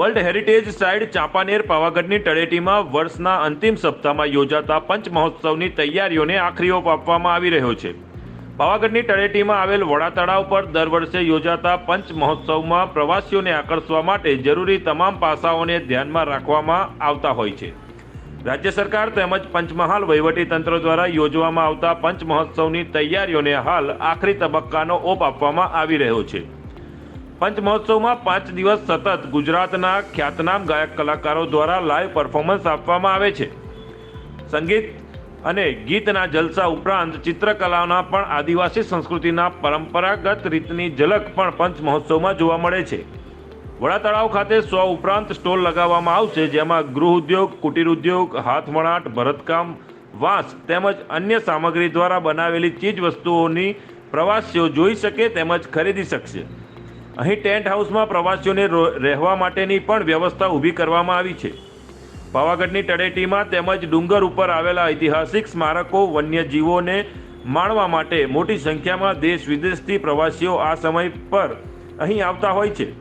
World heritage site Champaner પાવાગઢની તળેટીમાં વર્ષના અંતિમ સપ્તાહમાં યોજાતા પંચ મહોત્સવની તૈયારીઓને આખરી ઓપ આપવામાં આવી રહ્યો છે. પાવાગઢની તળેટીમાં આવેલ વડા તળાવ પર દર વર્ષે યોજાતા પંચ મહોત્સવમાં પ્રવાસીઓને આકર્ષવા માટે જરૂરી તમામ પાસાઓને ધ્યાનમાં રાખવામાં આવતા હોય છે. રાજ્ય સરકાર તેમજ પંચમહાલ વહીવટીતંત્ર દ્વારા યોજવામાં આવતા પંચ મહોત્સવની તૈયારીઓને હાલ આખરી તબક્કાનો ઓપ આપવામાં આવી રહ્યો છે. પંચ મહોત્સવમાં પાંચ દિવસ સતત ગુજરાતના ખ્યાતનામ ગાયક કલાકારો દ્વારા લાઈવ પરફોર્મન્સ આપવામાં આવે છે. સંગીત અને ગીતના જલસા ઉપરાંત ચિત્રકલાના પણ આદિવાસી સંસ્કૃતિના પરંપરાગત રીતની ઝલક પણ પંચ મહોત્સવમાં જોવા મળે છે. વડા તળાવ ખાતે સો ઉપરાંત સ્ટોલ લગાવવામાં આવશે, જેમાં ગૃહ ઉદ્યોગ, કુટીર ઉદ્યોગ, હાથવણાટ, ભરતકામ, વાંસ તેમજ અન્ય સામગ્રી દ્વારા બનાવેલી ચીજ વસ્તુઓની પ્રવાસીઓ જોઈ શકે તેમજ ખરીદી શકશે. અહીં ટેન્ટ હાઉસમાં પ્રવાસીઓને રહેવા માટેની પણ વ્યવસ્થા ઊભી કરવામાં આવી છે. પાવાગઢની તળેટીમાં તેમજ ડુંગર ઉપર આવેલા ઐતિહાસિક સ્મારકો વન્યજીવોને માણવા માટે મોટી સંખ્યામાં દેશ વિદેશથી પ્રવાસીઓ આ સમય પર અહીં આવતા હોય છે.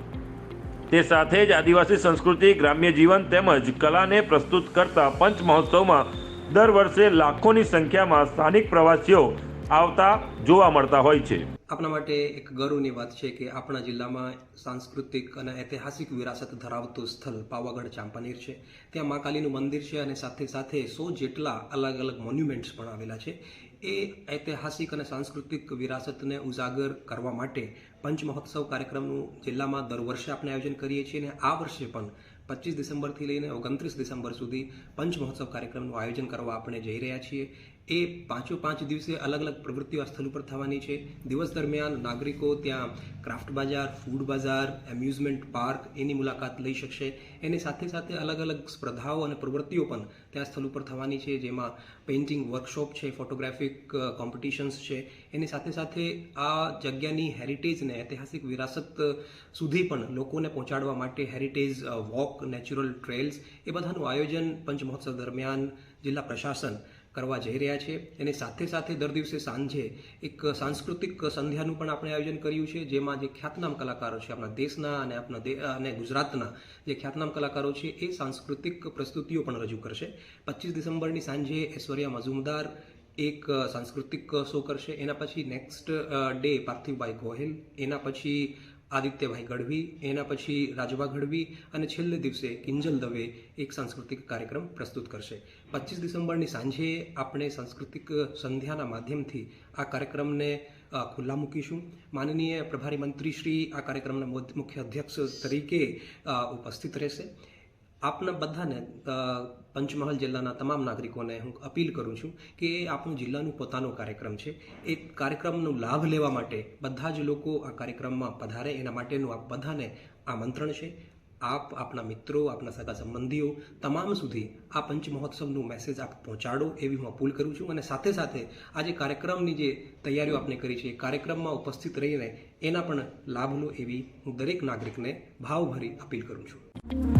તે સાથે જ આદિવાસી સંસ્કૃતિ, ગ્રામ્ય જીવન તેમજ કલાને પ્રસ્તુત કરતા પંચ મહોત્સવમાં દર વર્ષે લાખોની સંખ્યામાં સ્થાનિક પ્રવાસીઓ આવતા જોવા મળતા હોય છે. આપણા માટે એક ગર્વની વાત છે કે આપણા જિલ્લામાં સાંસ્કૃતિક અને ઐતિહાસિક વિરાસત ધરાવતું સ્થળ પાવાગઢ ચાંપાનેર છે. ત્યાં મા કાલીનું મંદિર છે અને સાથે સાથે સો જેટલા અલગ અલગ મોન્યુમેન્ટ્સ પણ આવેલા છે. એ ઐતિહાસિક અને સાંસ્કૃતિક વિરાસતને ઉજાગર કરવા માટે પંચમહોત્સવ કાર્યક્રમનું જિલ્લામાં દર વર્ષે આપણે આયોજન કરીએ છીએ અને આ વર્ષે પણ પચીસ ડિસેમ્બરથી લઈને ઓગણત્રીસ ડિસેમ્બર સુધી પંચ મહોત્સવ કાર્યક્રમનું આયોજન કરવા આપણે જઈ રહ્યા છીએ. એ પાંચો પાંચ દિવસે અલગ અલગ પ્રવૃત્તિઓ સ્થળ ઉપર થવાની છે. દિવસ દરમિયાન નાગરિકો ત્યાં ક્રાફ્ટ બજાર, ફૂડ બજાર, એમ્યુઝમેન્ટ પાર્ક એની મુલાકાત લઈ શકશે. એની સાથે સાથે અલગ અલગ સ્પર્ધાઓ અને પ્રવૃત્તિઓ પણ ત્યાં સ્થળ ઉપર થવાની છે, જેમાં પેઇન્ટિંગ વર્કશોપ છે, ફોટોગ્રાફિક કોમ્પિટિશન્સ છે. એની સાથે સાથે આ જગ્યાની હેરિટેજને ઐતિહાસિક વિરાસત સુધી પણ લોકોને પહોંચાડવા માટે હેરિટેજ વોક, નેચરલ ટ્રેલ્સ એ બધાનું આયોજન પંચમહોત્સવ દરમિયાન જિલ્લા પ્રશાસન કરવા જઈ રહ્યા છે. એની સાથે સાથે દર દિવસે સાંજે એક સાંસ્કૃતિક સંધ્યાનું પણ આપણે આયોજન કર્યું છે, જેમાં જે ખ્યાતનામ કલાકારો છે, આપણા દેશના અને આપણા અને ગુજરાતના જે ખ્યાતનામ કલાકારો છે, એ સાંસ્કૃતિક પ્રસ્તુતિઓ પણ રજૂ કરશે. પચીસ ડિસેમ્બરની સાંજે ઐશ્વર્યા મઝુમદાર એક સાંસ્કૃતિક શો કરશે. એના પછી નેક્સ્ટ ડે પાર્થિવભાઈ ગોહિલ. એના પછી આદિત્યભાઈ ગઢવી, એના પછી રાજવા ગઢવી અને છેલ્લે દિવસે કિંજલ દવે એક સાંસ્કૃતિક કાર્યક્રમ પ્રસ્તુત કરશે. પચીસ ડિસેમ્બરની સાંજે આપણે સાંસ્કૃતિક સંધ્યાના માધ્યમથી આ કાર્યક્રમને ખુલ્લા મૂકીશું. માનનીય પ્રભારી મંત્રી શ્રી આ કાર્યક્રમના મુખ્ય અધ્યક્ષ તરીકે ઉપસ્થિત રહેશે. આપના બધાને પંચમહાલ જિલ્લાના તમામ નાગરિકોને હું અપીલ કરું છું કે એ આપણું જિલ્લાનું પોતાનો કાર્યક્રમ છે. એ કાર્યક્રમનો લાભ લેવા માટે બધા જ લોકો આ કાર્યક્રમમાં પધારે. એના માટેનું આપ બધાને આમંત્રણ છે. આપ, આપના મિત્રો, આપના સગા સંબંધીઓ, તમામ સુધી આ પંચ મહોત્સવનું મેસેજ આપ પહોંચાડો એવી હું અપીલ કરું છું. અને સાથે સાથે આ જે કાર્યક્રમની જે તૈયારીઓ આપણે કરી છે, એ કાર્યક્રમમાં ઉપસ્થિત રહીને એના પણ લાભ લો એવી હું દરેક નાગરિકને ભાવભરી અપીલ કરું છું.